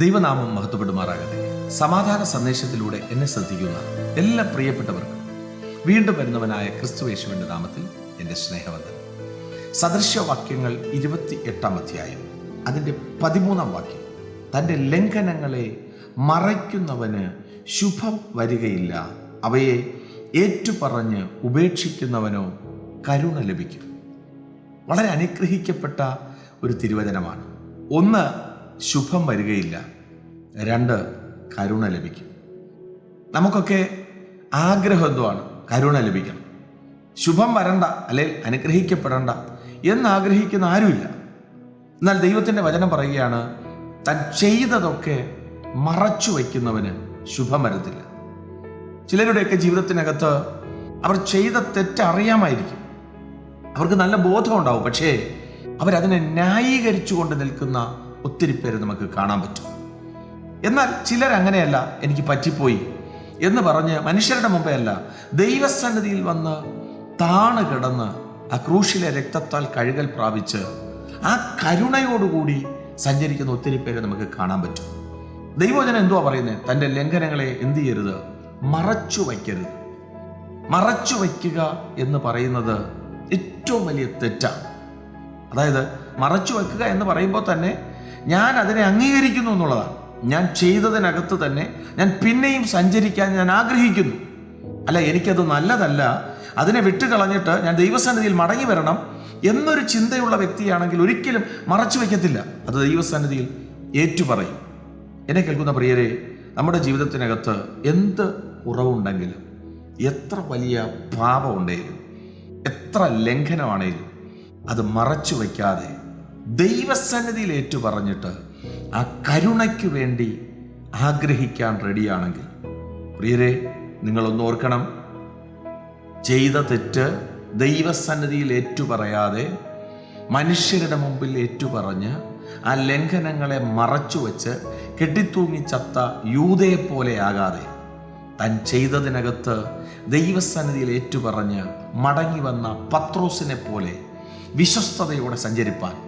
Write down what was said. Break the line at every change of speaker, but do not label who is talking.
ദൈവനാമം മഹത്വപ്പെടുമാറാകട്ടെ. സമാധാന സന്ദേശത്തിലൂടെ എന്നെ ശ്രദ്ധിക്കുന്ന എല്ലാ പ്രിയപ്പെട്ടവർക്കും വീണ്ടും വരുന്നവനായ ക്രിസ്തുവേശുവിന്റെ നാമത്തിൽ എന്റെ സ്നേഹവന്ദനം. സദൃശവാക്യങ്ങൾ ഇരുപത്തി എട്ടാം അധ്യായം അതിന്റെ പതിമൂന്നാം വാക്യം. തന്റെ ലംഘനങ്ങളെ മറയ്ക്കുന്നവന് ശുഭം വരികയില്ല അവയെ ഏറ്റുപറഞ്ഞ് ഉപേക്ഷിക്കുന്നവനോ കരുണ ലഭിക്കും. വളരെ അനുഗ്രഹിക്കപ്പെട്ട ഒരു തിരുവചനമാണ്. ഒന്ന് ശുഭം വരികയില്ല. രണ്ട് കരുണ ലഭിക്കും. നമുക്കൊക്കെ ആഗ്രഹം എന്തുവാണ് കരുണ ലഭിക്കണം. ശുഭം വരണ്ട അല്ലെങ്കിൽ അനുഗ്രഹിക്കപ്പെടണ്ട എന്നാഗ്രഹിക്കുന്ന ആരുമില്ല. എന്നാൽ ദൈവത്തിന്റെ വചനം പറയുകയാണ് താൻ ചെയ്തതൊക്കെ മറച്ചു വയ്ക്കുന്നവന് ശുഭം വരത്തില്ല. ചിലരുടെയൊക്കെ ജീവിതത്തിനകത്ത് അവർ ചെയ്ത തെറ്ററിയാമായിരിക്കും അവർക്ക് നല്ല ബോധം ഉണ്ടാവും പക്ഷേ അവരതിനെ ന്യായീകരിച്ചു കൊണ്ട് നിൽക്കുന്ന ഒത്തിരി പേര് നമുക്ക് കാണാൻ പറ്റും. എന്നാൽ ചിലർ അങ്ങനെയല്ല എനിക്ക് പറ്റിപ്പോയി എന്ന് പറഞ്ഞ് മനുഷ്യരുടെ മുമ്പേ അല്ല ദൈവസന്നിധിയിൽ വന്ന് താണ് കിടന്ന് ആ ക്രൂശിലെ രക്തത്താൽ കഴുകൽ പ്രാപിച്ച് ആ കരുണയോടുകൂടി സഞ്ചരിക്കുന്ന ഒത്തിരി പേരെ നമുക്ക് കാണാൻ പറ്റും. ദൈവജനം എന്തുവാ പറയുന്നത് തന്റെ ലംഘനങ്ങളെ എന്ത് ചെയ്യരുത്? മറച്ചു വയ്ക്കരുത്. മറച്ചു വയ്ക്കുക എന്ന് പറയുന്നത് ഏറ്റവും വലിയ തെറ്റാണ് അതായത് മറച്ചു വയ്ക്കുക എന്ന് പറയുമ്പോൾ തന്നെ ഞാൻ അതിനെ അംഗീകരിക്കുന്നു എന്നുള്ളതാണ്. ഞാൻ ചെയ്തതിനകത്ത് തന്നെ ഞാൻ പിന്നെയും സഞ്ചരിക്കാൻ ഞാൻ ആഗ്രഹിക്കുന്നു. അല്ല എനിക്കത് നല്ലതല്ല. അതിനെ വിട്ടുകളഞ്ഞിട്ട് ഞാൻ ദൈവസന്നിധിയിൽ മടങ്ങി വരണം എന്നൊരു ചിന്തയുള്ള വ്യക്തിയാണെങ്കിൽ ഒരിക്കലും മറച്ചു വയ്ക്കത്തില്ല. അത് ദൈവസന്നിധിയിൽ ഏറ്റുപറയും. എന്നെ കേൾക്കുന്ന പ്രിയരെ നമ്മുടെ ജീവിതത്തിനകത്ത് എന്ത് കുറവുണ്ടെങ്കിലും എത്ര വലിയ പാപമുണ്ടെങ്കിലും എത്ര ലംഘനമാണേലും അത് മറച്ചു വയ്ക്കാതെ ദൈവസന്നിധിയിൽ ഏറ്റു പറഞ്ഞിട്ട് ആ കരുണയ്ക്ക് വേണ്ടി ആഗ്രഹിക്കാൻ റെഡിയാണെങ്കിൽ. പ്രിയരെ നിങ്ങളൊന്ന് ഓർക്കണം. ചെയ്ത തെറ്റ് ദൈവസന്നിധിയിൽ ഏറ്റുപറയാതെ മനുഷ്യരുടെ മുമ്പിൽ ഏറ്റുപറഞ്ഞ് ആ ലംഘനങ്ങളെ മറച്ചു വച്ച് കെട്ടിത്തൂങ്ങി ചത്ത യൂതയെ ആകാതെ താൻ ചെയ്തതിനകത്ത് ദൈവസന്നിധിയിൽ ഏറ്റുപറഞ്ഞ് മടങ്ങി വന്ന പത്രോസിനെ പോലെ വിശ്വസ്തയോടെ സഞ്ചരിപ്പാൻ